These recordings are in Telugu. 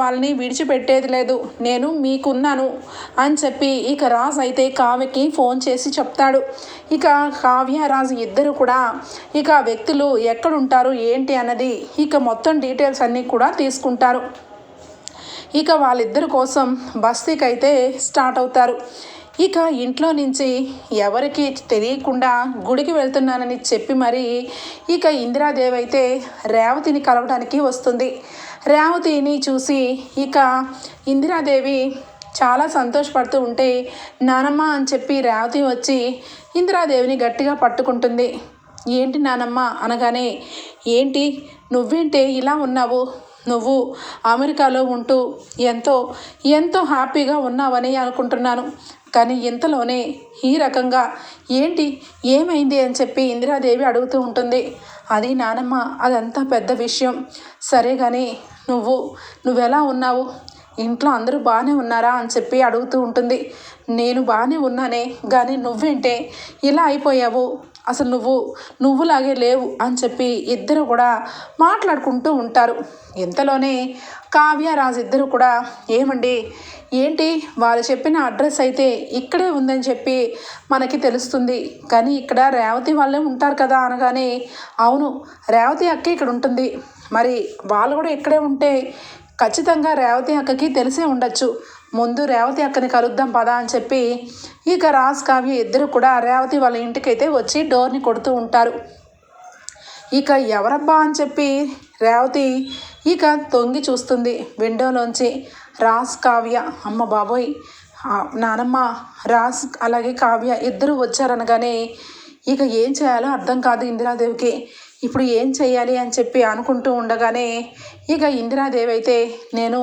వాళ్ళని విడిచిపెట్టేది లేదు. నేను మీకున్నాను అని చెప్పి ఇక రాజ్ అయితే కావ్యకి ఫోన్ చేసి చెప్తాడు. ఇక కావ్య రాజు ఇద్దరు కూడా ఇక వ్యక్తులు ఎక్కడుంటారు ఏంటి అన్నది ఇక మొత్తం డీటెయిల్స్ అన్నీ కూడా తీసుకుంటారు. ఇక వాళ్ళిద్దరి కోసం బస్తీకి అయితే స్టార్ట్ అవుతారు. ఇక ఇంట్లో నుంచి ఎవరికి తెలియకుండా గుడికి వెళ్తున్నానని చెప్పి మరి ఇక ఇందిరాదేవి అయితే రేవతిని కలవడానికి వస్తుంది. రేవతిని చూసి ఇక ఇందిరాదేవి చాలా సంతోషపడుతూ ఉంటే నానమ్మ అని చెప్పి రేవతి వచ్చి ఇందిరాదేవిని గట్టిగా పట్టుకుంటుంది. ఏంటి నానమ్మ? అనగానే ఏంటి? నువ్వేంటే ఇలా ఉన్నావు? నువ్వు అమెరికాలో ఉంటూ ఎంతో ఎంతో హ్యాపీగా ఉన్నావని అనుకుంటున్నాను. కానీ ఇంతలోనే ఈ రకంగా ఏంటి? ఏమైంది? అని చెప్పి ఇందిరాదేవి అడుగుతూ ఉంటుంది. అది నానమ్మ అదంతా పెద్ద విషయం. సరే కానీ నువ్వు నువ్వెలా ఉన్నావు? ఇంట్లో అందరూ బాగానే ఉన్నారా అని చెప్పి అడుగుతూ ఉంటుంది. నేను బాగానే ఉన్నానే కానీ నువ్వేంటే? ఇలా అయిపోయావు. అసలు నువ్వు నువ్వులాగే లేవు అని చెప్పి ఇద్దరు కూడా మాట్లాడుకుంటూ ఉంటారు. ఇంతలోనే కావ్య రాజు ఇద్దరు కూడా ఏమండి? ఏంటి? వాళ్ళు చెప్పిన అడ్రస్ అయితే ఇక్కడే ఉందని చెప్పి మనకి తెలుస్తుంది. కానీ ఇక్కడ రేవతి వాళ్ళే ఉంటారు కదా అనగానే అవును రేవతి అక్క ఇక్కడ ఉంటుంది. మరి వాళ్ళు కూడా ఇక్కడే ఉంటే ఖచ్చితంగా రేవతి అక్కకి తెలిసే ఉండొచ్చు. ముందు రేవతి అక్కని కలుద్దాం పదా అని చెప్పి ఇక రాజ్ కావ్య ఇద్దరు కూడా రేవతి వాళ్ళ ఇంటికైతే వచ్చి డోర్ని కొడుతూ ఉంటారు. ఇక ఎవరబ్బా అని చెప్పి రేవతి ఇక తొంగి చూస్తుంది. విండోలోంచి రాజ్ కావ్య అమ్మ బాబోయ్ నానమ్మ రాజ్ అలాగే కావ్య ఇద్దరు వచ్చారనగానే ఇక ఏం చేయాలో అర్థం కాదు ఇందిరాదేవికి. ఇప్పుడు ఏం చేయాలి అని చెప్పి అనుకుంటూ ఉండగానే ఇక ఇందిరాదేవి అయితే నేను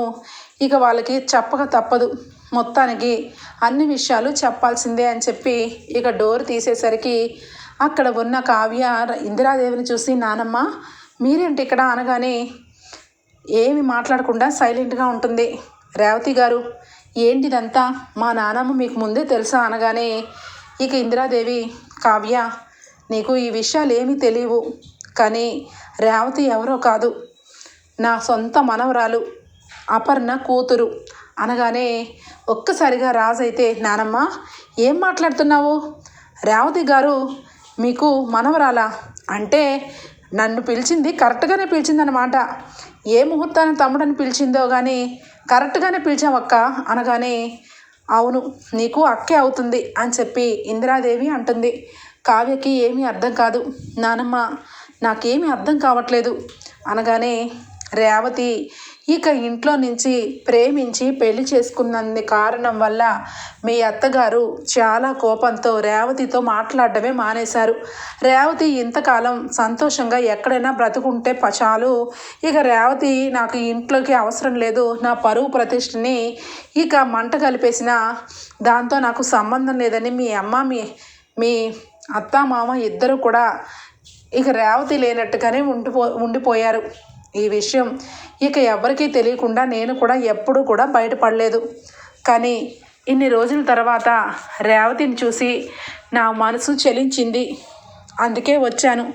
ఇక వాళ్ళకి చెప్పక తప్పదు. మొత్తానికి అన్ని విషయాలు చెప్పాల్సిందే అని చెప్పి ఇక డోర్ తీసేసరికి అక్కడ ఉన్న కావ్య ఇందిరాదేవిని చూసి నానమ్మ మీరేంటి ఇక్కడ? అనగానే ఏమి మాట్లాడకుండా సైలెంట్గా ఉంటుంది. రేవతి గారు ఏంటిదంతా? మా నానమ్మ మీకు ముందే తెలుసా? అనగానే ఇక ఇందిరాదేవి కావ్య నీకు ఈ విషయాలు ఏమీ తెలియవు. కానీ రేవతి ఎవరో కాదు. నా సొంత మనవరాలు అపర్ణ కూతురు. అనగానే ఒక్కసారిగా రాజు అయితే నానమ్మ ఏం మాట్లాడుతున్నావు? రేవతి గారు మీకు మనవరాలా? అంటే నన్ను పిలిచింది కరెక్ట్గానే పిలిచిందనమాట ఏ ముహూర్తాన్ని తమ్ముడని పిలిచిందో కానీ కరెక్ట్గానే పిలిచావక్క అనగానే అవును నీకు అక్కే అవుతుంది అని చెప్పి ఇందిరాదేవి అంటుంది. కావ్యకి ఏమీ అర్థం కాదు. నానమ్మ నాకేమీ అర్థం కావట్లేదు. అనగానే రేవతి ఇక ఇంట్లో నుంచి ప్రేమించి పెళ్ళి చేసుకున్నందు కారణం వల్ల మీ అత్తగారు చాలా కోపంతో రేవతితో మాట్లాడడమే మానేశారు. రేవతి ఇంతకాలం సంతోషంగా ఎక్కడైనా బ్రతుకుంటే ప- చాలు. ఇక రేవతి నాకు ఇంట్లోకి అవసరం లేదు. నా పరువు ప్రతిష్టని ఇక మంట కలిపేసిన దాంతో నాకు సంబంధం లేదని మీ అమ్మ మీ మీ అత్త మామ ఇద్దరు కూడా ఇక రేవతి లేనట్టుగానే ఉండిపో ఉండిపోయారు. ఈ విషయం ఇక ఎవరికీ తెలియకుండా నేను కూడా ఎప్పుడూ కూడా బయటపడలేదు. కానీ ఇన్ని రోజుల తర్వాత రేవతిని చూసి నా మనసు చలించింది. అందుకే వచ్చాను.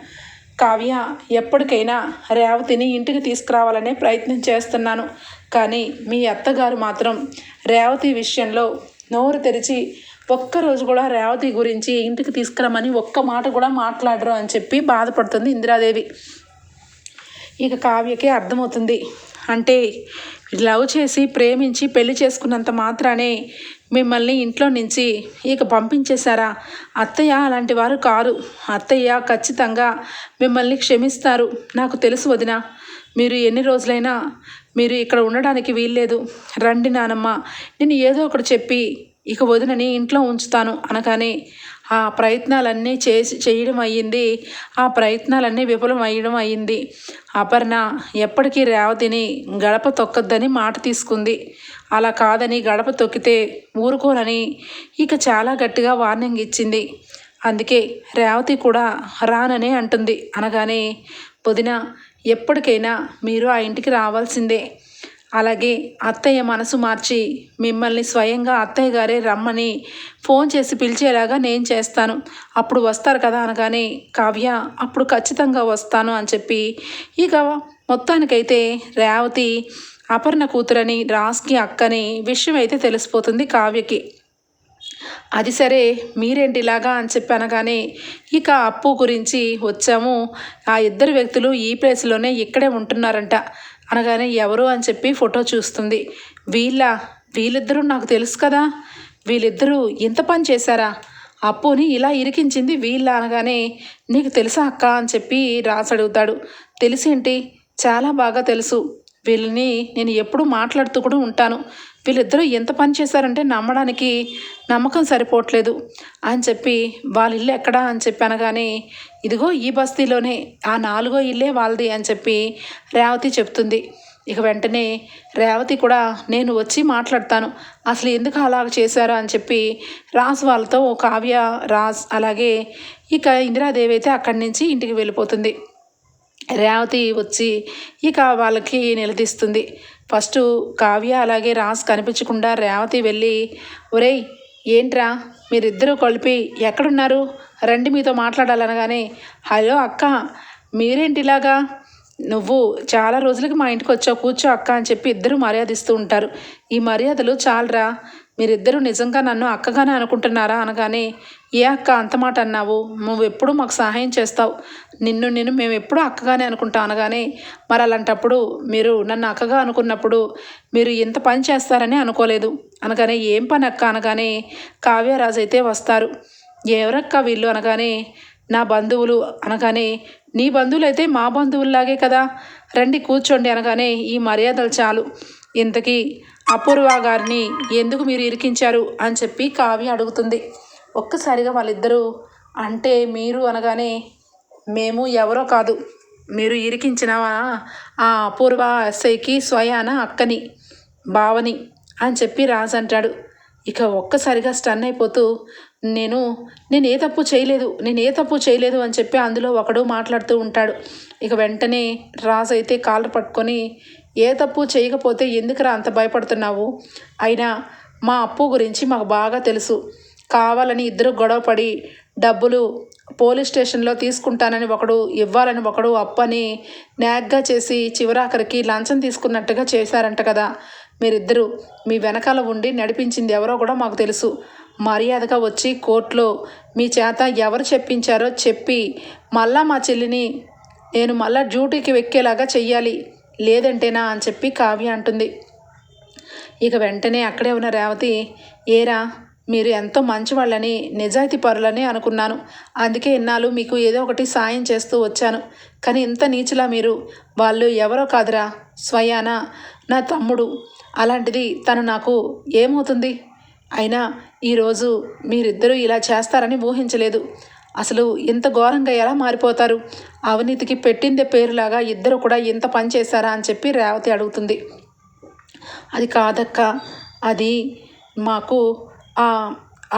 కావ్య ఎప్పటికైనా రేవతిని ఇంటికి తీసుకురావాలనే ప్రయత్నం చేస్తున్నాను. కానీ మీ అత్తగారు మాత్రం రేవతి విషయంలో నోరు తెరిచి ఒక్కరోజు కూడా రేవతి గురించి ఇంటికి తీసుకురమ్మని ఒక్క మాట కూడా మాట్లాడరు అని చెప్పి బాధపడుతుంది ఇందిరాదేవి. ఇక కావ్యకే అర్థమవుతుంది. అంటే లవ్ చేసి ప్రేమించి పెళ్ళి చేసుకున్నంత మాత్రానే మిమ్మల్ని ఇంట్లో నుంచి ఇక పంపించేశారా? అత్తయ్య అలాంటి వారు కారు. అత్తయ్య ఖచ్చితంగా మిమ్మల్ని క్షమిస్తారు. నాకు తెలుసు వదిన. మీరు ఎన్ని రోజులైనా మీరు ఇక్కడ ఉండడానికి వీల్లేదు. రండి నానమ్మ. నేను ఏదో ఒకటి చెప్పి ఇక వదినని ఇంట్లో ఉంచుతాను అనగానే ఆ ప్రయత్నాలన్నీ చేసి చేయడం అయ్యింది. ఆ ప్రయత్నాలన్నీ విఫలం అయ్యడం అయ్యింది. అపర్ణ ఎప్పటికీ రేవతిని గడప తొక్కద్దని మాట తీసుకుంది. అలా కాదని గడప తొక్కితే ఊరుకోనని ఇక చాలా గట్టిగా వార్నింగ్ ఇచ్చింది. అందుకే రేవతి కూడా రాననే అంటుంది. అనగానే పొదిన ఎప్పటికైనా మీరు ఆ ఇంటికి రావాల్సిందే. అలాగే అత్తయ్య మనసు మార్చి మిమ్మల్ని స్వయంగా అత్తయ్య గారే రమ్మని ఫోన్ చేసి పిలిచేలాగా నేను చేస్తాను. అప్పుడు వస్తారు కదా అనగానే కావ్య అప్పుడు ఖచ్చితంగా వస్తాను అని చెప్పి ఇక మొత్తానికైతే రేవతి అపర్ణ కూతురని రాస్కి అక్కని విషయం అయితే తెలిసిపోతుంది కావ్యకి. అది సరే మీరేంటి ఇలాగా? అని చెప్పి అనగానే ఇక అప్పు గురించి వచ్చాము. ఆ ఇద్దరు వ్యక్తులు ఈ ప్లేస్లోనే ఇక్కడే ఉంటున్నారంట. అనగానే ఎవరు అని చెప్పి ఫోటో చూస్తుంది. వీళ్ళ వీళ్ళిద్దరూ నాకు తెలుసు కదా. వీళ్ళిద్దరూ ఇంత పని చేశారా? అప్పుని ఇలా ఇరికించింది వీళ్ళ అనగానే నీకు తెలుసా అక్క అని చెప్పి రాసి అడుగుతాడు. తెలిసేంటి చాలా బాగా తెలుసు. వీళ్ళని నేను ఎప్పుడూ మాట్లాడుతూ కూడా ఉంటాను. వీళ్ళిద్దరూ ఎంత పని చేశారంటే నమ్మడానికి నమ్మకం సరిపోవట్లేదు అని చెప్పి వాళ్ళ ఇల్లు ఎక్కడా? అని చెప్పి అనగానే ఇదిగో ఈ బస్తీలోనే ఆ నాలుగో ఇల్లే వాళ్ళది అని చెప్పి రేవతి చెప్తుంది. ఇక వెంటనే రేవతి కూడా నేను వచ్చి మాట్లాడతాను. అసలు ఎందుకు అలాగ చేశారు అని చెప్పి రాజ్ వాళ్ళతో ఓ కావ్య రాజ్ అలాగే ఇక ఇందిరాదేవి అయితే అక్కడి నుంచి ఇంటికి వెళ్ళిపోతుంది. రేవతి వచ్చి ఇక వాళ్ళకి నిలదీస్తుంది. ఫస్ట్ కావ్య అలాగే రాస్ కనిపించకుండా రేవతి వెళ్ళి ఒరేయ్ ఏంట్రా? మీరిద్దరూ కలిపి ఎక్కడున్నారు? రండి మీతో మాట్లాడాలనగానే హలో అక్క మీరేంటిలాగా? నువ్వు చాలా రోజులకి మా ఇంటికి వచ్చావు కూర్చో అక్క అని చెప్పి ఇద్దరు మర్యాదిస్తూ ఉంటారు. ఈ మర్యాదలు చాలరా? మీరిద్దరూ నిజంగా నన్ను అక్కగానే అనుకుంటున్నారా అనగానే ఏ అక్క అంత మాట అన్నావు? నువ్వు ఎప్పుడు మాకు సహాయం చేస్తావు? నిన్ను నేను మేము ఎప్పుడూ అక్కగానే అనుకుంటాం. అనగానే మరి అలాంటప్పుడు మీరు నన్ను అక్కగా అనుకున్నప్పుడు మీరు ఇంత పని చేస్తారని అనుకోలేదు. అనగానే ఏం పని అక్క? అనగానే కావ్యరాజు అయితే వస్తారు. ఎవరక్క వీళ్ళు? అనగానే నా బంధువులు. అనగానే నీ బంధువులైతే మా బంధువుల్లాగే కదా? రండి కూర్చోండి. అనగానే ఈ మర్యాదలు చాలు. ఇంతకీ అపూర్వ గారిని ఎందుకు మీరు ఇరికించారు అని చెప్పి కావ్య అడుగుతుంది. ఒక్కసారిగా వాళ్ళిద్దరూ అంటే మీరు అనగానే మేము ఎవరో కాదు. మీరు ఇరికించిన ఆ అపూర్వ ఎస్ఐకి స్వయాన అక్కని బావని అని చెప్పి రాజు అంటాడు. ఇక ఒక్కసారిగా స్టన్ అయిపోతూ నేను నేను ఏ తప్పు చేయలేదు నేను ఏ తప్పు చేయలేదు అని చెప్పి అందులో ఒకడు మాట్లాడుతూ ఉంటాడు. ఇక వెంటనే రాజు అయితే కాలర్ పట్టుకొని ఏ తప్పు చేయకపోతే ఎందుకురా అంత భయపడుతున్నావు? అయినా మా అప్పు గురించి మాకు బాగా తెలుసు. కావాలని ఇద్దరు గొడవపడి డబ్బులు పోలీస్ స్టేషన్లో తీసుకుంటానని ఒకడు ఇవ్వాలని ఒకడు అప్పని నాగ్గా చేసి చివరాఖరికి లంచం తీసుకున్నట్టుగా చేశారంట కదా. మీరిద్దరూ మీ వెనకాల ఉండి నడిపించింది ఎవరో కూడా మాకు తెలుసు. మర్యాదగా వచ్చి కోర్టులో మీ చేత ఎవరు చెప్పించారో చెప్పి మళ్ళా మా చెల్లిని నేను మళ్ళా డ్యూటీకి వెక్కేలాగా చెయ్యాలి. లేదంటేనా అని చెప్పి కావ్య అంటుంది. ఇక వెంటనే అక్కడే ఉన్న రేవతి ఏరా మీరు ఎంతో మంచివాళ్ళని నిజాయితీ పరులని అనుకున్నాను. అందుకే ఇన్నాళ్ళు మీకు ఏదో ఒకటి సాయం చేస్తూ వచ్చాను. కానీ ఇంత నీచులా మీరు. వాళ్ళు ఎవరో కాదురా. స్వయాన నా తమ్ముడు. అలాంటిది తను నాకు ఏమవుతుంది? అయినా ఈరోజు మీరిద్దరూ ఇలా చేస్తారని ఊహించలేదు. అసలు ఇంత ఘోరంగా ఎలా మారిపోతారు? అవినీతికి పెట్టిందే పేరులాగా ఇద్దరు కూడా ఇంత పని చేశారా అని చెప్పి రేవతి అడుగుతుంది. అది కాదక్క అది మాకు ఆ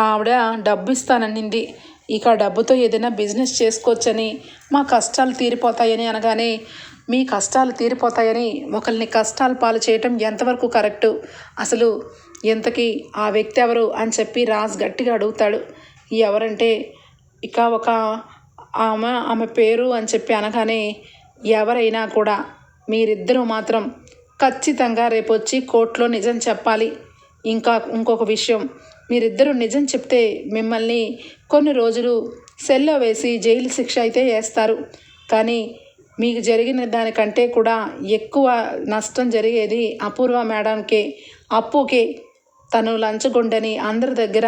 ఆవిడ డబ్బు ఇస్తాననింది ఇక డబ్బుతో ఏదైనా బిజినెస్ చేసుకోవచ్చని మా కష్టాలు తీరిపోతాయని అనగానే మీ కష్టాలు తీరిపోతాయని ఒకరిని కష్టాలు పాలు చేయటం ఎంతవరకు కరెక్టు? అసలు ఎంతకీ ఆ వ్యక్తి ఎవరు అని చెప్పి రాజ్ గట్టిగా అడుగుతాడు. ఎవరంటే ఇక ఒక ఆమె ఆమె పేరు అని చెప్పి అనగానే ఎవరైనా కూడా మీరిద్దరూ మాత్రం ఖచ్చితంగా రేపు వచ్చి కోర్టులో నిజం చెప్పాలి. ఇంకా ఇంకొక విషయం మీరిద్దరూ నిజం చెప్తే మిమ్మల్ని కొన్ని రోజులు సెల్లో వేసి జైలు శిక్ష అయితే వేస్తారు. కానీ మీకు జరిగిన దానికంటే కూడా ఎక్కువ నష్టం జరిగేది అపూర్వ మేడంకే అప్పుకే. తను లంచగొండని అందరి దగ్గర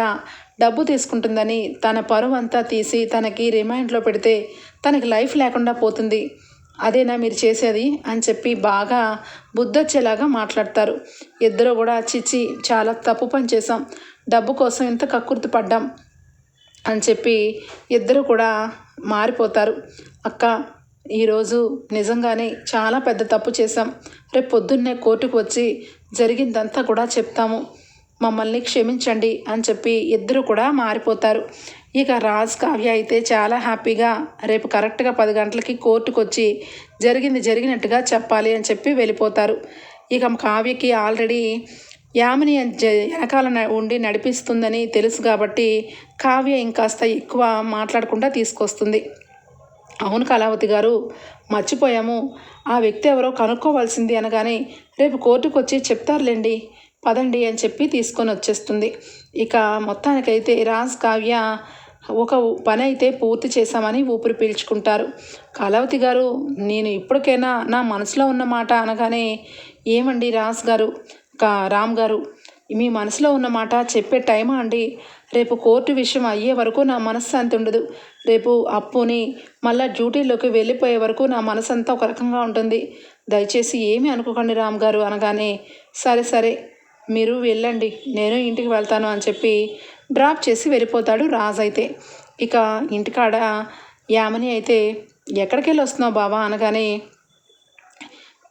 డబ్బు తీసుకుంటుందని తన పరువు అంతా తీసి తనకి రిమైండ్లో పెడితే తనకి లైఫ్ లేకుండా పోతుంది. అదేనా మీరు చేసేది? అని చెప్పి బాగా బుద్ధొచ్చేలాగా మాట్లాడతారు. ఇద్దరు కూడా చిచ్చి చాలా తప్పు పని చేసాం డబ్బు కోసం ఎంత కక్కుర్తి పడ్డాం అని చెప్పి ఇద్దరు కూడా మారిపోతారు. అక్క ఈరోజు నిజంగానే చాలా పెద్ద తప్పు చేశాం. రేపు పొద్దున్నే కోర్టుకు వచ్చి జరిగిందంతా కూడా చెప్తాము. మమ్మల్ని క్షమించండి అని చెప్పి ఇద్దరు కూడా మారిపోతారు. ఇక రాజ్ కావ్య అయితే చాలా హ్యాపీగా రేపు కరెక్ట్గా పది గంటలకి కోర్టుకు వచ్చి జరిగింది జరిగినట్టుగా చెప్పాలి అని చెప్పి వెళ్ళిపోతారు. ఇక కావ్యకి ఆల్రెడీ యామిని జ- వెనకాల న- ఉండి నడిపిస్తుందని తెలుసు కాబట్టి కావ్య ఇంకాస్త ఎక్కువ మాట్లాడకుండా తీసుకొస్తుంది. అవును కళావతి గారు మర్చిపోయాము. ఆ వ్యక్తి ఎవరో కనుక్కోవాల్సింది అనగానే రేపు కోర్టుకు వచ్చి చెప్తారులేండి. పదండి అని చెప్పి తీసుకొని వచ్చేస్తుంది. ఇక మొత్తానికైతే రాజ్ కావ్య ఒక పని అయితే పూర్తి చేశామని ఊపిరి పీల్చుకుంటారు. కళావతి గారు నేను ఇప్పటికైనా నా మనసులో ఉన్న మాట అనగానే ఏమండి రాజ్ గారు? కా రామ్ గారు మీ మనసులో ఉన్న మాట చెప్పే టైమా అండి? రేపు కోర్టు విషయం అయ్యే వరకు నా మనశ్శాంతి ఉండదు. రేపు అప్పుని మళ్ళా డ్యూటీలోకి వెళ్ళిపోయే వరకు నా మనసంతా ఒక రకంగా ఉంటుంది. దయచేసి ఏమీ అనుకోకండి రామ్ గారు అనగానే సరే సరే మీరు వెళ్ళండి నేను ఇంటికి వెళ్తాను అని చెప్పి డ్రాప్ చేసి వెళ్ళిపోతాడు రాజ్ అయితే. ఇక ఇంటికాడ యామని అయితే ఎక్కడికి వెళ్ళి వస్తున్నావు బావా? అనగానే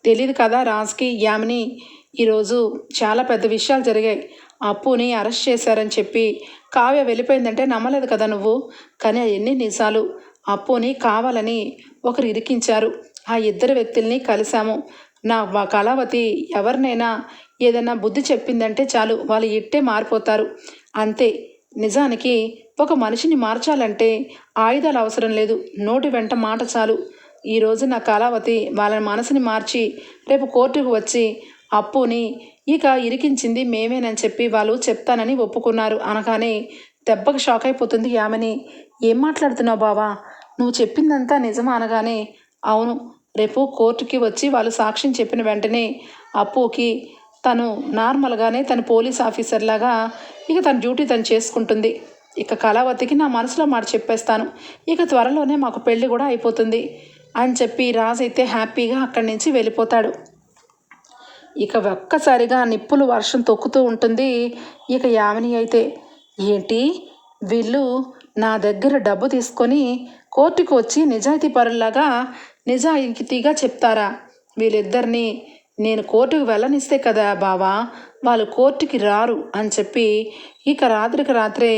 తెలియదు కదా రాజ్కి యామిని ఈరోజు చాలా పెద్ద విషయాలు జరిగాయి. అప్పుని అరెస్ట్ చేశారని చెప్పి కావ్య వెళ్ళిపోయిందంటే నమ్మలేదు కదా నువ్వు? కానీ అవన్నీ నిజాలు. అప్పుని కావాలని ఒకరు ఇరికించారు. ఆ ఇద్దరు వ్యక్తుల్ని కలిశాము. నా కళావతి ఎవరినైనా ఏదైనా బుద్ధి చెప్పిందంటే చాలు వాళ్ళు ఇట్టే మారిపోతారు. అంతే నిజానికి ఒక మనిషిని మార్చాలంటే ఆయుధాలు అవసరం లేదు నోటి వెంట మాట చాలు. ఈరోజు నా కళావతి వాళ్ళ మనసుని మార్చి రేపు కోర్టుకు వచ్చి అప్పుని ఇక ఇరికించింది మేమేనని చెప్పి వాళ్ళు చెప్తానని ఒప్పుకున్నారు. అనగానే దెబ్బకు షాక్ అయిపోతుంది యామని ఏం మాట్లాడుతున్నావు బావా? నువ్వు చెప్పిందంతా నిజమా? అనగానే అవును రేపు కోర్టుకి వచ్చి వాళ్ళు సాక్ష్యం చెప్పిన వెంటనే అప్పుకి తను నార్మల్గానే తను పోలీస్ ఆఫీసర్ లాగా ఇక తన డ్యూటీ తను చేసుకుంటుంది. ఇక కళావతికి నా మనసులో మాట చెప్పేస్తాను. ఇక త్వరలోనే మాకు పెళ్ళి కూడా అయిపోతుంది అని చెప్పి రాజు అయితే హ్యాపీగా అక్కడి నుంచి వెళ్ళిపోతాడు. ఇక ఒక్కసారిగా నిప్పులు వర్షం తొక్కుతూ ఉంటుంది ఇక యామిని అయితే. ఏంటి? వీళ్ళు నా దగ్గర డబ్బు తీసుకొని కోర్టుకు వచ్చి నిజాయితీ పరుల్లాగా నిజాయితీగా చెప్తారా? వీళ్ళిద్దరిని నేను కోర్టుకు వెళ్ళనిస్తే కదా బావా వాళ్ళు కోర్టుకి రారు అని చెప్పి ఇక రాత్రికి రాత్రే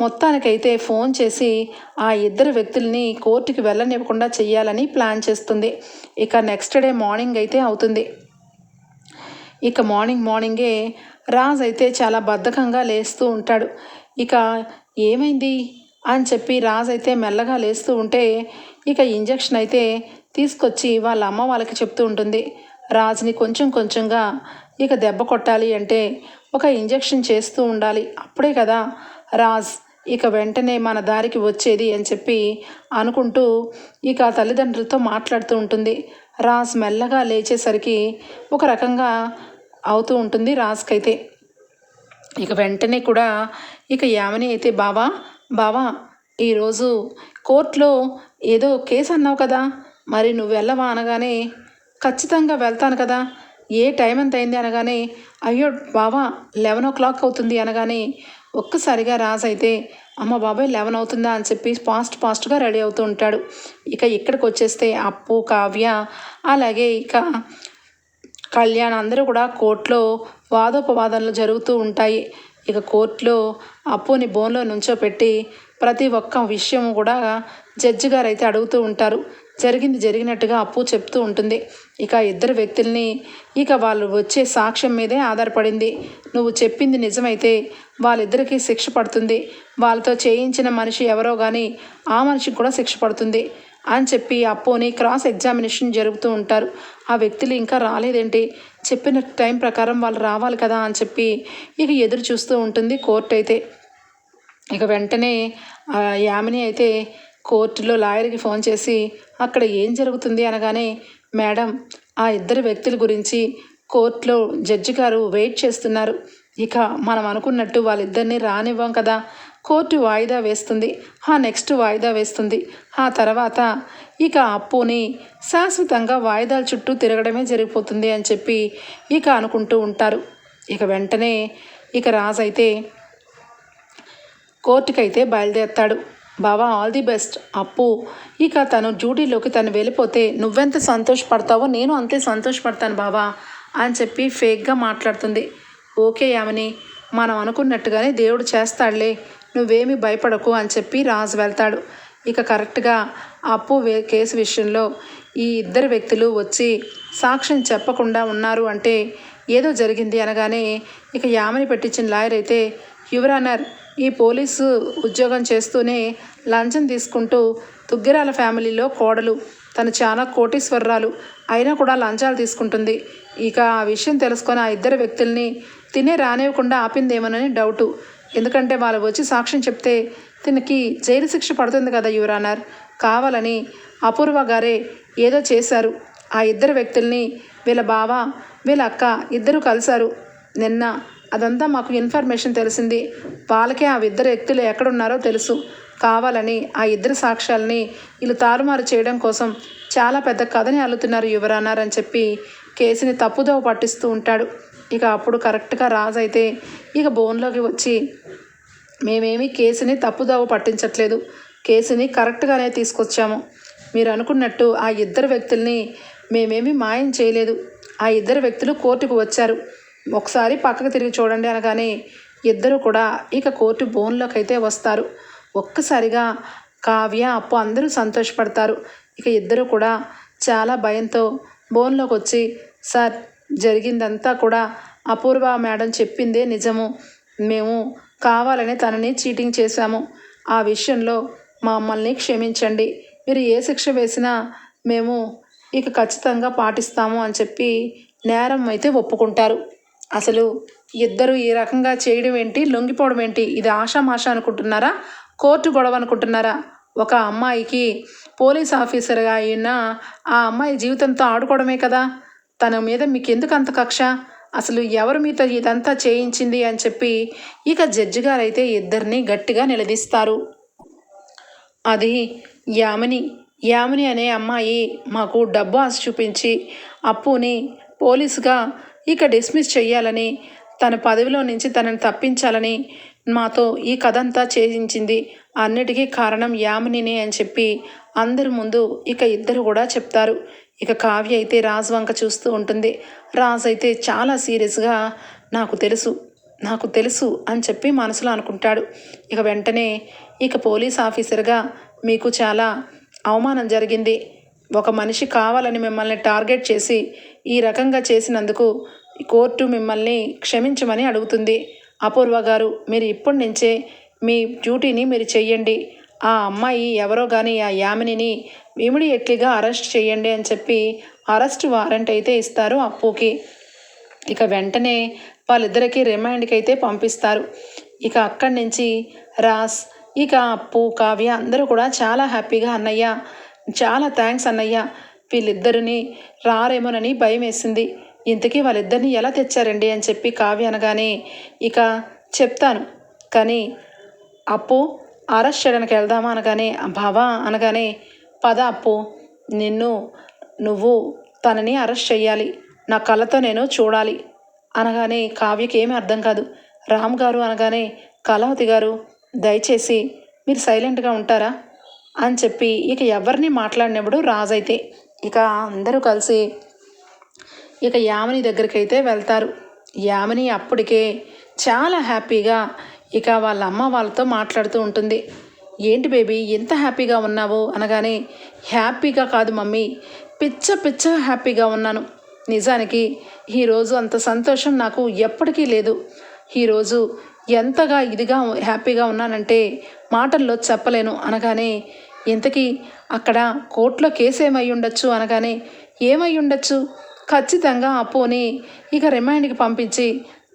మొత్తానికైతే ఫోన్ చేసి ఆ ఇద్దరు వ్యక్తుల్ని కోర్టుకి వెళ్ళనివ్వకుండా చెయ్యాలని ప్లాన్ చేస్తుంది. ఇక నెక్స్ట్ డే మార్నింగ్ అయితే అవుతుంది. ఇక మార్నింగ్ మార్నింగే రాజ్ అయితే చాలా బద్ధకంగా లేస్తూ ఉంటాడు. ఇక ఏమైంది? అని చెప్పి రాజ్ అయితే మెల్లగా లేస్తూ ఉంటే ఇక ఇంజక్షన్ అయితే తీసుకొచ్చి వాళ్ళ అమ్మ వాళ్ళకి చెప్తూ ఉంటుంది. రాజ్ని కొంచెం కొంచెంగా ఇక దెబ్బ కొట్టాలి అంటే ఒక ఇంజెక్షన్ చేస్తూ ఉండాలి. అప్పుడే కదా రాజ్ ఇక వెంటనే మన దారికి వచ్చేది అని చెప్పి అనుకుంటూ ఇక తల్లిదండ్రులతో మాట్లాడుతూ ఉంటుంది. రాజ్ మెల్లగా లేచేసరికి ఒక రకంగా అవుతూ ఉంటుంది రాజ్కైతే. ఇక వెంటనే కూడా ఇక యామని అయితే బావా బావా ఈరోజు కోర్టులో ఏదో కేసు అన్నావు కదా. మరి నువ్వు వెళ్ళవా అనగానే ఖచ్చితంగా వెళ్తాను కదా. ఏ టైం ఎంత అయింది అనగానే అయ్యో బావా లెవెన్ ఓ క్లాక్ అవుతుంది అనగానే ఒక్కసారిగా రాజ్ అయితే అమ్మ బాబాయ్ లెవెన్ అవుతుందా? అని చెప్పి ఫాస్ట్ ఫాస్ట్గా రెడీ అవుతూ ఉంటాడు. ఇక ఇక్కడికి వచ్చేస్తే అప్పు కావ్య అలాగే ఇక కళ్యాణ్ అందరూ కూడా కోర్టులో వాదోపవాదనలు జరుగుతూ ఉంటాయి. ఇక కోర్టులో అప్పుని బోన్లో నుంచోపెట్టి ప్రతి ఒక్క విషయం కూడా జడ్జి గారు అయితే అడుగుతూ ఉంటారు. జరిగింది జరిగినట్టుగా అప్పు చెప్తూ ఉంటుంది. ఇక ఇద్దరు వ్యక్తుల్ని ఇక వాళ్ళు వచ్చే సాక్ష్యం మీదే ఆధారపడింది. నువ్వు చెప్పింది నిజమైతే వాళ్ళిద్దరికీ శిక్ష పడుతుంది. వాళ్ళతో చేయించిన మనిషి ఎవరో కానీ ఆ మనిషికి కూడా శిక్ష పడుతుంది అని చెప్పి అప్పుని క్రాస్ ఎగ్జామినేషన్ జరుపుతూ ఉంటారు. ఆ వ్యక్తులు ఇంకా రాలేదేంటి? చెప్పిన టైం ప్రకారం వాళ్ళు రావాలి కదా అని చెప్పి ఇక ఎదురు చూస్తూ ఉంటుంది కోర్టు అయితే. ఇక వెంటనే యామిని అయితే కోర్టులో లాయర్కి ఫోన్ చేసి అక్కడ ఏం జరుగుతుంది? అనగానే మేడం ఆ ఇద్దరు వ్యక్తుల గురించి కోర్టులో జడ్జి గారు వెయిట్ చేస్తున్నారు. ఇక మనం అనుకున్నట్టు వాళ్ళిద్దరిని రానివ్వం కదా. కోర్టు వాయిదా వేస్తుంది. ఆ నెక్స్ట్ వాయిదా వేస్తుంది. ఆ తర్వాత ఇక అప్పుని శాశ్వతంగా వాయిదాల చుట్టూ తిరగడమే జరిగిపోతుంది అని చెప్పి ఇక అనుకుంటూ ఉంటారు. ఇక వెంటనే ఇక రాజైతే అయితే కోర్టుకైతే బయలుదేరతాడు. బావా ఆల్ ది బెస్ట్ అప్పు. ఇక తను డ్యూటీలోకి తను వెళ్ళిపోతే నువ్వెంత సంతోషపడతావో నేను అంతే సంతోషపడతాను బావా అని చెప్పి ఫేక్గా మాట్లాడుతుంది. ఓకే యామని మనం అనుకున్నట్టుగానే దేవుడు చేస్తాడులే. నువ్వేమీ భయపడకు అని చెప్పి రాజు వెళ్తాడు. ఇక కరెక్ట్గా అప్పు వే కేసు విషయంలో ఈ ఇద్దరు వ్యక్తులు వచ్చి సాక్ష్యం చెప్పకుండా ఉన్నారు అంటే ఏదో జరిగింది అనగానే ఇక యామని పెట్టించిన లాయర్ అయితే యువరానర్ ఈ పోలీసు ఉద్యోగం చేస్తూనే లంచం తీసుకుంటూ తుగ్గిరాల ఫ్యామిలీలో కోడలు. తను చాలా కోటీశ్వరరాలు. అయినా కూడా లంచాలు తీసుకుంటుంది. ఇక ఆ విషయం తెలుసుకొని ఆ ఇద్దరు వ్యక్తుల్ని తినే రానివ్వకుండా ఆపిందేమోనని డౌటు. ఎందుకంటే వాళ్ళు వచ్చి సాక్ష్యం చెప్తే తినకి జైలు శిక్ష పడుతుంది కదా యువరానర్ కావాలని అపూర్వ గారే ఏదో చేశారు. ఆ ఇద్దరు వ్యక్తుల్ని వీళ్ళ బావ వీళ్ళ అక్క ఇద్దరు కలిశారు. నిన్న అదంతా మాకు ఇన్ఫర్మేషన్ తెలిసింది. వాళ్ళకే ఆ ఇద్దరు వ్యక్తులు ఎక్కడున్నారో తెలుసు. కావాలని ఆ ఇద్దరు సాక్ష్యాలని వీళ్ళు తారుమారు చేయడం కోసం చాలా పెద్ద కథని అల్లుతున్నారు యువరానర్ అని చెప్పి కేసుని తప్పుదోవ పట్టిస్తూ ఉంటాడు. ఇక అప్పుడు కరెక్ట్గా రాజు అయితే ఇక బోన్లోకి వచ్చి మేమేమి కేసుని తప్పుదోవ పట్టించట్లేదు. కేసుని కరెక్ట్గానే తీసుకొచ్చాము. మీరు అనుకున్నట్టు ఆ ఇద్దరు వ్యక్తుల్ని మేమేమి మాయం చేయలేదు. ఆ ఇద్దరు వ్యక్తులు కోర్టుకు వచ్చారు. ఒకసారి పక్కకు తిరిగి చూడండి అనగానే ఇద్దరు కూడా ఇక కోర్టు బోన్లోకి అయితే వస్తారు. ఒక్కసారిగా కావ్య అప్పు అందరూ సంతోషపడతారు. ఇక ఇద్దరు కూడా చాలా భయంతో బోన్లోకి వచ్చి సార్ జరిగిందంతా కూడా అపూర్వ మేడం చెప్పిందే నిజము. మేము కావాలని తనని చీటింగ్ చేశాము. ఆ విషయంలో మమ్మల్ని క్షమించండి. మీరు ఏ శిక్ష వేసినా మేము ఇక ఖచ్చితంగా పాటిస్తాము అని చెప్పి నేరం అయితే ఒప్పుకుంటారు. అసలు ఇద్దరు ఈ రకంగా చేయడం ఏంటి? లొంగిపోవడం ఏంటి? ఇది ఆషామాష అనుకుంటున్నారా? కోర్టు గొడవ అనుకుంటున్నారా? ఒక అమ్మాయికి పోలీస్ ఆఫీసర్గా అయినా ఆ అమ్మాయి జీవితంతో ఆడుకోవడమే కదా? తన మీద మీకు ఎందుకు అంత కక్ష? అసలు ఎవరు మీతో ఇదంతా చేయించింది అని చెప్పి ఇక జడ్జి గారు అయితే ఇద్దరిని గట్టిగా నిలదీస్తారు. అది యామిని. యామిని అనే అమ్మాయి మాకు డబ్బు ఆశ చూపించి అప్పుని పోలీసుగా ఇక డిస్మిస్ చేయాలని తన పదవిలో నుంచి తనని తప్పించాలని మాతో ఈ కథ అంతా చేయించింది అన్నిటికీ కారణం యామినినే అని చెప్పి అందరి ముందు ఇక ఇద్దరు కూడా చెప్తారు. ఇక కావ్య అయితే రాజు వంక చూస్తూ ఉంటుంది. రాజు అయితే చాలా సీరియస్గా నాకు తెలుసు నాకు తెలుసు అని చెప్పి మనసులో అనుకుంటాడు. ఇక వెంటనే ఇక పోలీస్ ఆఫీసర్గా మీకు చాలా అవమానం జరిగింది. ఒక మనిషి కావాలని మిమ్మల్ని టార్గెట్ చేసి ఈ రకంగా చేసినందుకు కోర్టు మిమ్మల్ని క్షమించమని అడుగుతుంది. అపూర్వ గారు మీరు ఇప్పటి నుంచే మీ డ్యూటీని మీరు చెయ్యండి. ఆ అమ్మాయి ఎవరో కానీ ఆ యామినిని ఇమీడియట్లీగా అరెస్ట్ చేయండి అని చెప్పి అరెస్ట్ వారెంట్ అయితే ఇస్తారు అప్పుకి. ఇక వెంటనే వాళ్ళిద్దరికీ రిమాండ్కి అయితే పంపిస్తారు. ఇక అక్కడి నుంచి రాస్ ఇక అప్పు కావ్య అందరూ కూడా చాలా హ్యాపీగా అన్నయ్య చాలా థ్యాంక్స్ అన్నయ్య వీళ్ళిద్దరిని రారేమోనని భయం వేసింది ఇంతకీ వాళ్ళిద్దరిని ఎలా తెచ్చారండి అని చెప్పి కావ్య అనగానే ఇక చెప్తాను. కానీ అప్పు అరెస్ట్ చేయడానికి వెళ్దామా అనగానే బావా అనగానే పద అప్పు నిన్ను నువ్వు తనని అరెస్ట్ చేయాలి నా కళ్ళతో నేను చూడాలి అనగానే కావ్యకి ఏమీ అర్థం కాదు. రామ్ గారు అనగానే కళావతి గారు దయచేసి మీరు సైలెంట్గా ఉంటారా? అని చెప్పి ఇక ఎవరిని మాట్లాడినప్పుడు రాజైతే ఇక అందరూ కలిసి ఇక యామిని దగ్గరికైతే వెళ్తారు. యామిని అప్పటికే చాలా హ్యాపీగా ఇక వాళ్ళ అమ్మ వాళ్ళతో మాట్లాడుతూ ఉంటుంది. ఏంటి బేబీ ఎంత హ్యాపీగా ఉన్నావు? అనగానే హ్యాపీగా కాదు మమ్మీ పిచ్చ పిచ్చ హ్యాపీగా ఉన్నాను. నిజానికి ఈరోజు అంత సంతోషం నాకు ఎప్పటికీ లేదు. ఈరోజు ఎంతగా ఇదిగా హ్యాపీగా ఉన్నానంటే మాటల్లో చెప్పలేను. అనగానే ఇంతకీ అక్కడ కోర్టులో కేసు ఏమై ఉండొచ్చు? అనగానే ఏమై ఉండొచ్చు? ఖచ్చితంగా అప్పుని ఇక రిమైండ్కి పంపించి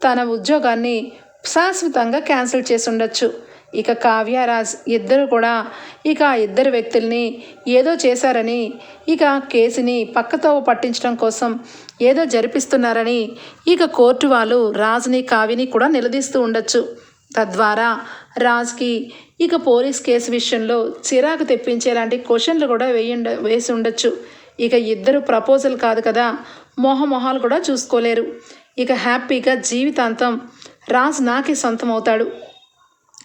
తన ఉద్యోగాన్ని శాశ్వతంగా క్యాన్సిల్ చేసి ఉండొచ్చు ఇక కావ్యరాజ్ ఇద్దరు కూడా ఇక ఆ ఇద్దరు వ్యక్తుల్ని ఏదో చేశారని ఇక కేసుని పక్కతో పట్టించడం కోసం ఏదో జరిపిస్తున్నారని ఇక కోర్టు వాళ్ళు రాజుని కావ్యని కూడా నిలదీస్తూ ఉండొచ్చు. తద్వారా రాజ్కి ఇక పోలీస్ కేసు విషయంలో చిరాకు తెప్పించేలాంటి క్వశ్చన్లు కూడా వేయి వేసి ఉండొచ్చు. ఇక ఇద్దరు ప్రపోజల్ కాదు కదా మొహ మొహాలు కూడా చూసుకోలేరు. ఇక హ్యాపీగా జీవితాంతం రాజు నాకే సొంతం అవుతాడు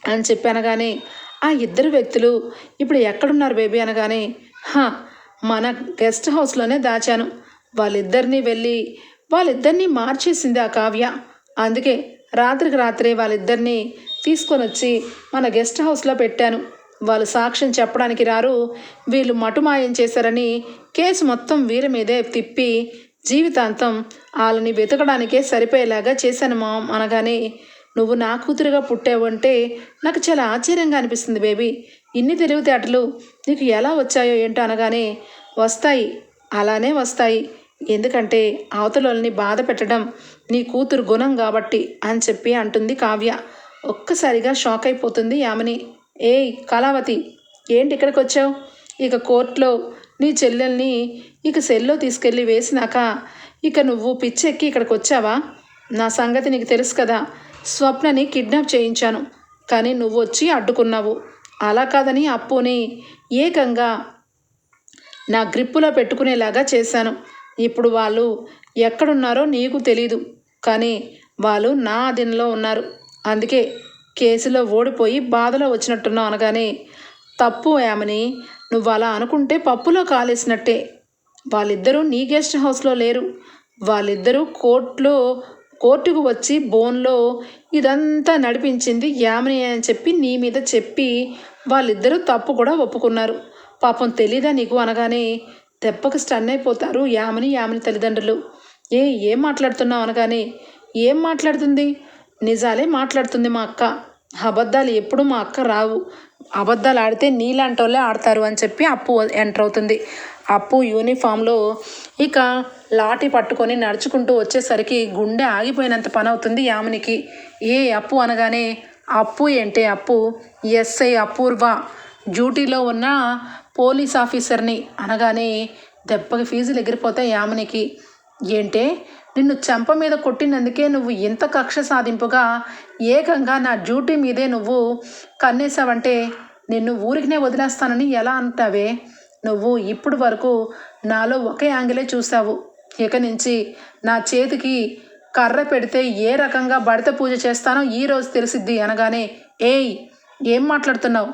అని చెప్పి అనగానే ఆ ఇద్దరు వ్యక్తులు ఇప్పుడు ఎక్కడున్నారు బేబీ? అనగానే హా మన గెస్ట్ హౌస్లోనే దాచాను. వాళ్ళిద్దరినీ వెళ్ళి వాళ్ళిద్దరినీ మార్చేసింది ఆ కావ్య. అందుకే రాత్రికి రాత్రే వాళ్ళిద్దరినీ తీసుకొని వచ్చి మన గెస్ట్ హౌస్లో పెట్టాను. వాళ్ళు సాక్ష్యం చెప్పడానికి రారు. వీళ్ళు మటుమాయం చేశారని కేసు మొత్తం వీరి మీదే తిప్పి జీవితాంతం వాళ్ళని వెతకడానికే సరిపోయేలాగా చేశాను మా అనగానే నువ్వు నా కూతురుగా పుట్టావంటే నాకు చాలా ఆశ్చర్యంగా అనిపిస్తుంది బేబీ. ఇన్ని తెలివితేటలు నీకు ఎలా వచ్చాయో ఏంటో అనగానే వస్తాయి. అలానే వస్తాయి. ఎందుకంటే అవతలని బాధ పెట్టడం నీ కూతురు గుణం కాబట్టి అని చెప్పి అంటుంది కావ్య. ఒక్కసారిగా షాక్ అయిపోతుంది యామిని. ఏయ్ కళావతి ఏంటి ఇక్కడికి వచ్చావు ఇక కోర్టులో నీ చెల్లెల్ని ఇక సెల్లో తీసుకెళ్ళి వేసినాక ఇక నువ్వు పిచ్చెక్కి ఇక్కడికి వచ్చావా నా సంగతి నీకు తెలుసు కదా. స్వప్నని కిడ్నాప్ చేయించాను. కానీ నువ్వు వచ్చి అడ్డుకున్నావు. అలా కాదని అప్పుని ఏకంగా నా గ్రిప్పులో పెట్టుకునేలాగా చేశాను. ఇప్పుడు వాళ్ళు ఎక్కడున్నారో నీకు తెలీదు. కానీ వాళ్ళు నా అధీనంలో ఉన్నారు. అందుకే కేసులో ఓడిపోయి బాధలో వచ్చినట్టున్నావు అనగానే తప్పు ఏమని నువ్వు అలా అనుకుంటే పప్పులో కాలేసినట్టే. వాళ్ళిద్దరూ నీ గెస్ట్ హౌస్లో లేరు. వాళ్ళిద్దరూ కోర్టులో కోర్టుకు వచ్చి బోన్లో ఇదంతా నడిపించింది యామిని అని చెప్పి నీ మీద చెప్పి వాళ్ళిద్దరూ తప్పు కూడా ఒప్పుకున్నారు. పాపం తెలీదా నీకు అనగానే దెబ్బకు స్టన్ అయిపోతారు యామిని యామిని తల్లిదండ్రులు. ఏ ఏం మాట్లాడుతున్నావు అనగానే ఏం మాట్లాడుతుంది? నిజాలే మాట్లాడుతుంది మా అక్క. అబద్ధాలు ఎప్పుడు మా అక్క రావు. అబద్ధాలు ఆడితే నీలాంటి వాళ్ళే ఆడతారు అని చెప్పి అప్పు ఎంటర్ అవుతుంది. అప్పు యూనిఫామ్లో ఇక లాఠీ పట్టుకొని నడుచుకుంటూ వచ్చేసరికి గుండె ఆగిపోయినంత పని అవుతుంది యామునికి. ఏ అప్పు అనగానే అప్పు ఏంటే అప్పు. ఎస్ఐ అపూర్వ డ్యూటీలో ఉన్న పోలీస్ ఆఫీసర్ని అనగానే దెబ్బకి ఫీజులు ఎగిరిపోతాయి యామునికి. ఏంటే? నిన్ను చెంప మీద కొట్టినందుకే నువ్వు ఇంత కక్ష సాధింపుగా ఏకంగా నా డ్యూటీ మీదే నువ్వు కన్నేశావంటే నిన్ను ఊరికినే వదిలేస్తానని ఎలా అంటావే? నువ్వు ఇప్పుడు వరకు నాలో ఒకే యాంగిలే చూసావు ఇక నుంచి నా చేతికి కర్ర పెడితే ఏ రకంగా బడిత పూజ చేస్తానో ఈరోజు తెలిసిద్ది అనగానే ఏయ్ ఏం మాట్లాడుతున్నావు?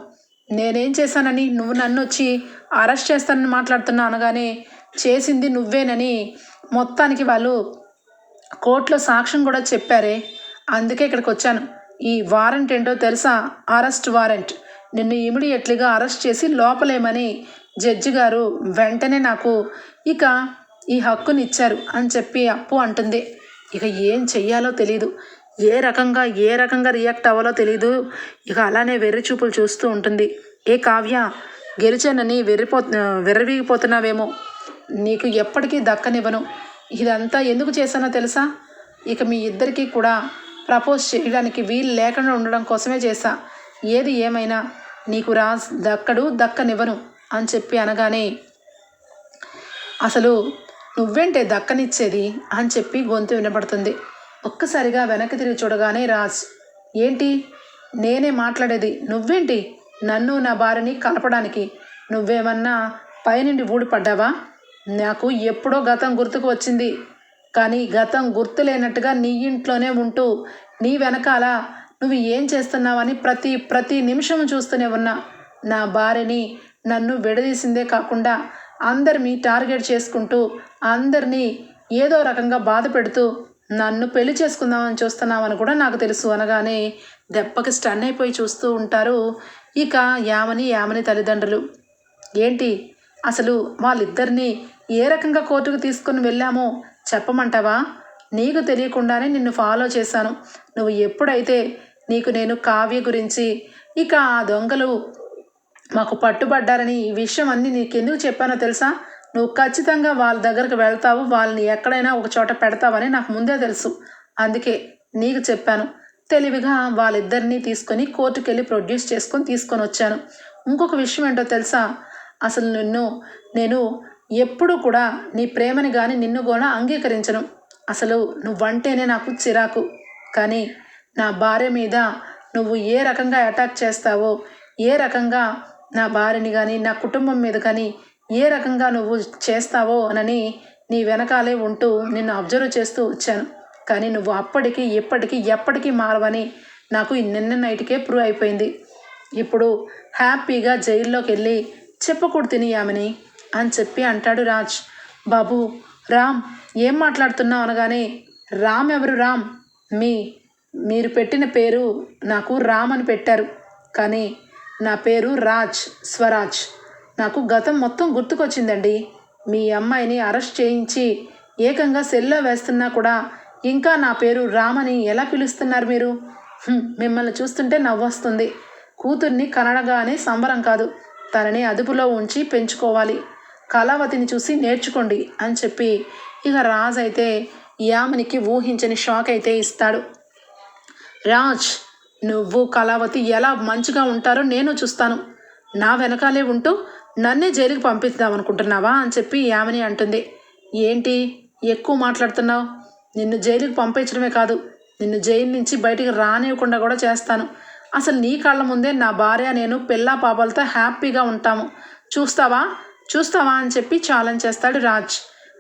నేనేం చేశానని నువ్వు నన్ను వచ్చి అరెస్ట్ చేస్తానని మాట్లాడుతున్నావు అనగానే చేసింది నువ్వేనని మొత్తానికి వాళ్ళు కోర్టులో సాక్ష్యం కూడా చెప్పారే. అందుకే ఇక్కడికి వచ్చాను. ఈ వారెంట్ ఏంటో తెలుసా? Arrest warrant. నిన్ను ఇమీడియట్లీగా అరెస్ట్ చేసి లోపలేమని జడ్జి గారు వెంటనే నాకు ఇక ఈ హక్కుని ఇచ్చారు అని చెప్పి అప్పు అంటుంది. ఇక ఏం చెయ్యాలో తెలీదు. ఏ రకంగా ఏ రకంగా రియాక్ట్ అవ్వాలో తెలీదు. ఇక అలానే వెర్రి చూపులు చూస్తూ ఉంటుంది. ఏ కావ్య గెలిచానని వెర్రిపో వెర్రవీగిపోతున్నావేమో. నీకు ఎప్పటికీ దక్కనివ్వను. ఇదంతా ఎందుకు చేశానో తెలుసా? ఇక మీ ఇద్దరికీ కూడా ప్రపోజ్ చేయడానికి వీలు లేకుండా ఉండడం కోసమే చేశా. ఏది ఏమైనా నీకు రాజ్ దక్కడు దక్కనివ్వను అని చెప్పి అనగానే అసలు నువ్వేంటే దక్కనిచ్చేది అని చెప్పి గొంతు వినపడుతుంది ఒక్కసారిగా వెనక్కి తిరిగి చూడగానే రాజ్ ఏంటి? నేనే మాట్లాడేది నువ్వేంటి? నన్ను నా భార్యని కలపడానికి నువ్వేమన్నా పైనుండి ఊడిపడ్డావా? నాకు ఎప్పుడో గతం గుర్తుకు వచ్చింది. కానీ గతం గుర్తులేనట్టుగా నీ ఇంట్లోనే ఉంటూ నీ వెనకాల నువ్వు ఏం చేస్తున్నావని ప్రతి ప్రతి నిమిషం చూస్తూనే ఉన్నా. నా భార్యని నన్ను విడదీసిందే కాకుండా అందరినీ టార్గెట్ చేసుకుంటూ అందరినీ ఏదో రకంగా బాధ పెడుతూ నన్ను పెళ్ళి చేసుకుందామని చూస్తున్నామని కూడా నాకు తెలుసు అనగానే దెబ్బకి స్టన్ అయిపోయి చూస్తూ ఉంటారు ఇక యామని యామని తల్లిదండ్రులు. ఏంటి? అసలు వాళ్ళిద్దరినీ ఏ రకంగా కోర్టుకు తీసుకుని వెళ్ళామో చెప్పమంటావా? నీకు తెలియకుండానే నిన్ను ఫాలో చేశాను. నువ్వు ఎప్పుడైతే నీకు నేను కావ్య గురించి ఇక ఆ దొంగలు మాకు పట్టుబడ్డారని ఈ విషయం అన్నీ నీకెందుకు చెప్పానో తెలుసా? నువ్వు ఖచ్చితంగా వాళ్ళ దగ్గరకు వెళ్తావు. వాళ్ళని ఎక్కడైనా ఒక చోట పెడతావని నాకు ముందే తెలుసు. అందుకే నీకు చెప్పాను. తెలివిగా వాళ్ళిద్దరినీ తీసుకొని కోర్టుకు వెళ్ళి ప్రొడ్యూస్ చేసుకొని తీసుకొని వచ్చాను. ఇంకొక విషయం ఏంటో తెలుసా? అసలు నిన్ను నేను ఎప్పుడు కూడా నీ ప్రేమని కానీ నిన్ను కూడా అంగీకరించను. అసలు నువ్వంటేనే నాకు చిరాకు. కానీ నా భార్య మీద నువ్వు ఏ రకంగా అటాక్ చేస్తావో ఏ రకంగా నా భార్యని కానీ నా కుటుంబం మీద కానీ ఏ రకంగా నువ్వు చేస్తావో అనని నీ వెనకాలే ఉంటూ నిన్ను అబ్జర్వ్ చేస్తూ వచ్చాను. కానీ నువ్వు అప్పటికి ఇప్పటికీ ఎప్పటికీ మారవని నాకు నిన్న నైట్కే ప్రూవ్ అయిపోయింది. ఇప్పుడు హ్యాపీగా జైల్లోకి వెళ్ళి చెప్పకూడదు తిని ఆమెని అని చెప్పి అంటాడు రాజ్. బాబు రామ్ ఏం మాట్లాడుతున్నావు అనగానే రామ్ ఎవరు రామ్? మీ మీరు పెట్టిన పేరు నాకు రామ్ అని పెట్టారు. కానీ నా పేరు రాజ్ స్వరాజ్. నాకు గతం మొత్తం గుర్తుకొచ్చిందండి. మీ అమ్మాయిని అరెస్ట్ చేయించి ఏకంగా సెల్లో వేస్తున్నా కూడా ఇంకా నా పేరు రామని ఎలా పిలుస్తున్నారు మీరు? మిమ్మల్ని చూస్తుంటే నవ్వొస్తుంది. కూతుర్ని కనడగానే సంబరం కాదు. తనని అదుపులో ఉంచి పెంచుకోవాలి. కళావతిని చూసి నేర్చుకోండి అని చెప్పి ఇక రాజ్ అయితే యామినికి ఊహించని షాక్ అయితే ఇస్తాడు. రాజ్ నువ్వు కళావతి ఎలా మంచిగా ఉంటారో నేను చూస్తాను. నా వెనకాలే ఉంటూ నన్నే జైలుకి పంపిద్దాం అనుకుంటున్నావా అని చెప్పి యామిని అంటుంది. ఏంటి? ఎక్కువ మాట్లాడుతున్నావు? నిన్ను జైలుకి పంపించడమే కాదు నిన్ను జైలు నుంచి బయటికి రానివ్వకుండా కూడా చేస్తాను. అసలు నీ కళ్ళ ముందే నా భార్య నేను పిల్లా పాపలతో హ్యాపీగా ఉంటాము. చూస్తావా? చూస్తావా అని చెప్పి ఛాలెంజ్ చేస్తాడు రాజ్.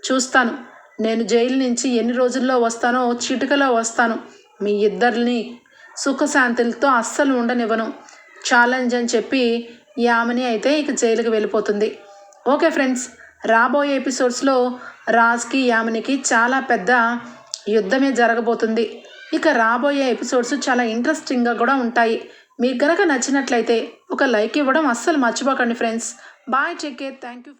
చూస్తాను. నేను జైలు నుంచి ఎన్ని రోజుల్లో వస్తానో చిటికలో వస్తాను. మీ ఇద్దరిని సుఖశాంతులతో అస్సలు ఉండనివ్వను. ఛాలెంజ్ అని చెప్పి యామిని అయితే ఇక జైలుకి వెళ్ళిపోతుంది. ఓకే ఫ్రెండ్స్ రాబోయే ఎపిసోడ్స్లో రాజ్కి యామినికి చాలా పెద్ద యుద్ధమే జరగబోతుంది. ఇక రాబోయే ఎపిసోడ్స్ చాలా ఇంట్రెస్టింగ్గా కూడా ఉంటాయి. మీకు కనుక నచ్చినట్లయితే ఒక లైక్ ఇవ్వడం అస్సలు మర్చిపోకండి friends. Bye. Take. Thank you.